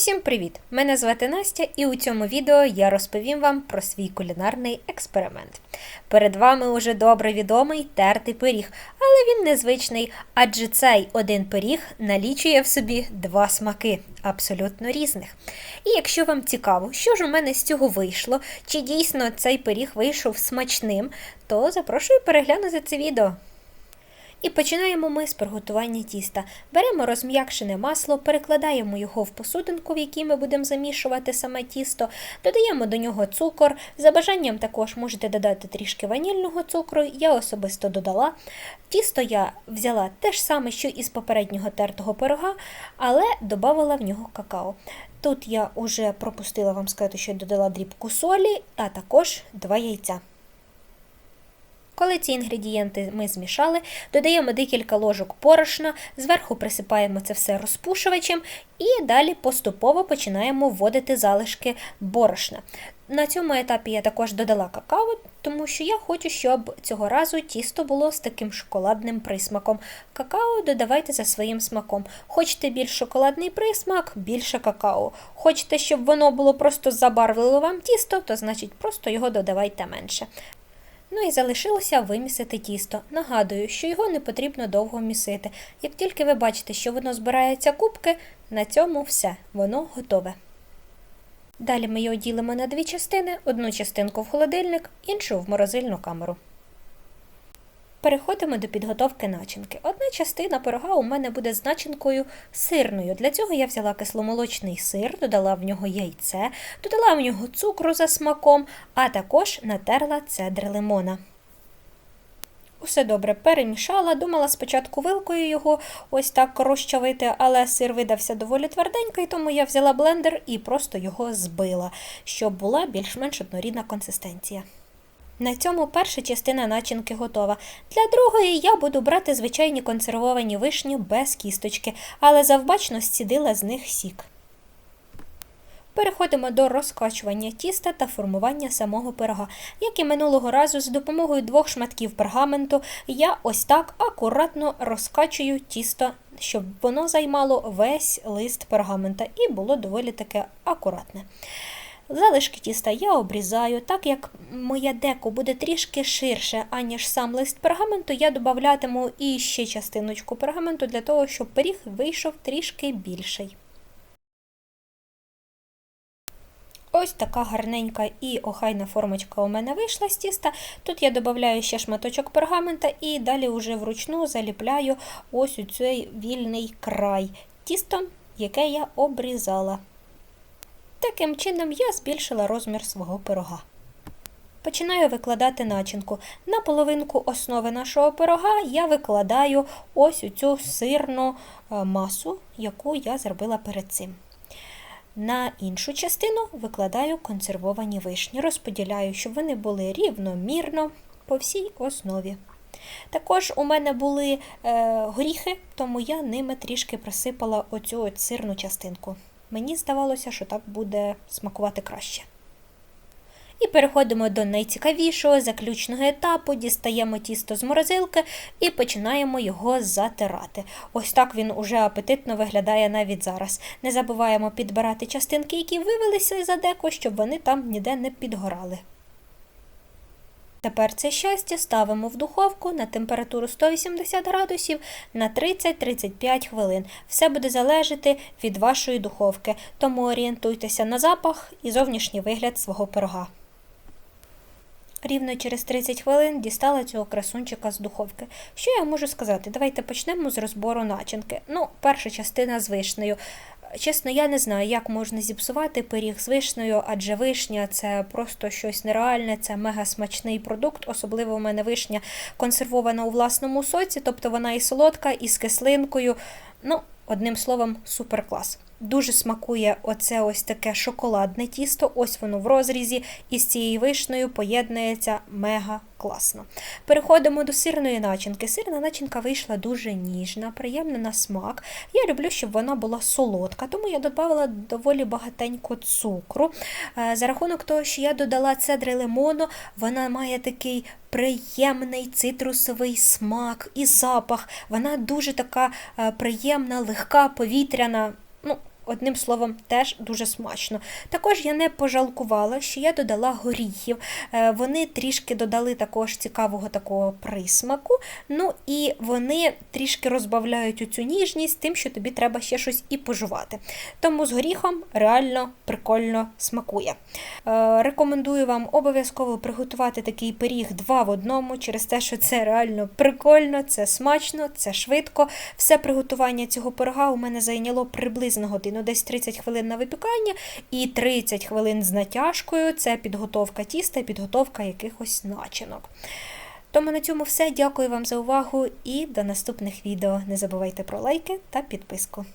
Усім привіт! Мене звати Настя, і у цьому відео я розповім вам про свій кулінарний експеримент. Перед вами уже добре відомий тертий пиріг, але він незвичний, адже цей один пиріг налічує в собі два смаки, абсолютно різних. І якщо вам цікаво, що ж у мене з цього вийшло, чи дійсно цей пиріг вийшов смачним, то запрошую переглянути це відео. І починаємо ми з приготування тіста. Беремо розм'якшене масло, перекладаємо його в посудинку, в якій ми будемо замішувати саме тісто, додаємо до нього цукор. За бажанням також можете додати трішки ванільного цукру, я особисто додала. Тісто я взяла те ж саме, що і з попереднього тертого пирога, але додавала в нього какао. Тут я вже пропустила вам сказати, що додала дрібку солі, а також два яйця. Коли ці інгредієнти ми змішали, додаємо декілька ложок порошна, зверху присипаємо це все розпушувачем і далі поступово починаємо вводити залишки борошна. На цьому етапі я також додала какао, тому що я хочу, щоб цього разу тісто було з таким шоколадним присмаком. Какао додавайте за своїм смаком. Хочете більш шоколадний присмак, більше какао. Хочете, щоб воно було просто забарвило вам тісто, то значить просто його додавайте менше. Ну і залишилося вимісити тісто. Нагадую, що його не потрібно довго місити. Як тільки ви бачите, що воно збирається кубки, на цьому все, воно готове. Далі ми його ділимо на дві частини: одну частинку в холодильник, іншу в морозильну камеру. Переходимо до підготовки начинки. Одна частина пирога у мене буде з начинкою сирною. Для цього я взяла кисломолочний сир, додала в нього яйце, додала в нього цукру за смаком, а також натерла цедри лимона. Усе добре перемішала, думала спочатку вилкою його ось так розчавити, але сир видався доволі тверденький, тому я взяла блендер і просто його збила, щоб була більш-менш однорідна консистенція. На цьому перша частина начинки готова. Для другої я буду брати звичайні консервовані вишні без кісточки, але завбачно зцідила з них сік. Переходимо до розкачування тіста та формування самого пирога. Як і минулого разу, з допомогою двох шматків пергаменту я ось так акуратно розкачую тісто, щоб воно займало весь лист пергамента і було доволі таке акуратне. Залишки тіста я обрізаю, так як моє деко буде трішки ширше, аніж сам лист пергаменту, я додатиму і ще частиночку пергаменту для того, щоб пиріг вийшов трішки більший. Ось така гарненька і охайна формочка у мене вийшла з тіста. Тут я додаю ще шматочок пергамента і далі вже вручну заліпляю ось у цей вільний край тістом, яке я обрізала. Таким чином я збільшила розмір свого пирога. Починаю викладати начинку. На половинку основи нашого пирога я викладаю ось цю сирну е, масу, яку я зробила перед цим. На іншу частину викладаю консервовані вишні, розподіляю, щоб вони були рівномірно по всій основі. Також у мене були е, горіхи, тому я ними трішки присипала оцю сирну частинку. Мені здавалося, що так буде смакувати краще. І переходимо до найцікавішого заключного етапу, дістаємо тісто з морозилки і починаємо його затирати. Ось так він уже апетитно виглядає навіть зараз. Не забуваємо підбирати частинки, які вивелися за деко, щоб вони там ніде не підгорали. Тепер це щастя ставимо в духовку на температуру 180 градусів на 30-35 хвилин. Все буде залежати від вашої духовки, тому орієнтуйтеся на запах і зовнішній вигляд свого пирога. Рівно через 30 хвилин дістала цього красунчика з духовки. Що я можу сказати? Давайте почнемо з розбору начинки. Ну, перша частина з вишнею. Чесно, я не знаю, як можна зіпсувати пиріг з вишнею, адже вишня це просто щось нереальне, це мега смачний продукт. Особливо в мене вишня консервована у власному соці, тобто вона і солодка, і з кислинкою. Ну, одним словом, супер клас. Дуже смакує оце ось таке шоколадне тісто, ось воно в розрізі, і з цією вишнею поєднується мега класно. Переходимо до сирної начинки. Сирна начинка вийшла дуже ніжна, приємна на смак. Я люблю, щоб вона була солодка, тому я додавала доволі багатенько цукру. Е, за рахунок того, що я додала цедри лимону, вона має такий приємний цитрусовий смак і запах. Вона дуже така е, приємна, легка, повітряна. Ну, одним словом, теж дуже смачно. Також я не пожалкувала, що я додала горіхів. Е, Вони трішки додали також цікавого такого присмаку. Ну і вони трішки розбавляють оцю ніжність тим, що тобі треба ще щось і пожувати. Тому з горіхом реально прикольно смакує. Е, Рекомендую вам обов'язково приготувати такий пиріг два в одному, через те, що це реально прикольно, це смачно, це швидко. Все приготування цього пирога у мене зайняло приблизно годину, десь 30 хвилин на випікання і 30 хвилин з натяжкою. Це підготовка тіста і підготовка якихось начинок. Тому на цьому все. Дякую вам за увагу і до наступних відео. Не забувайте про лайки та підписку.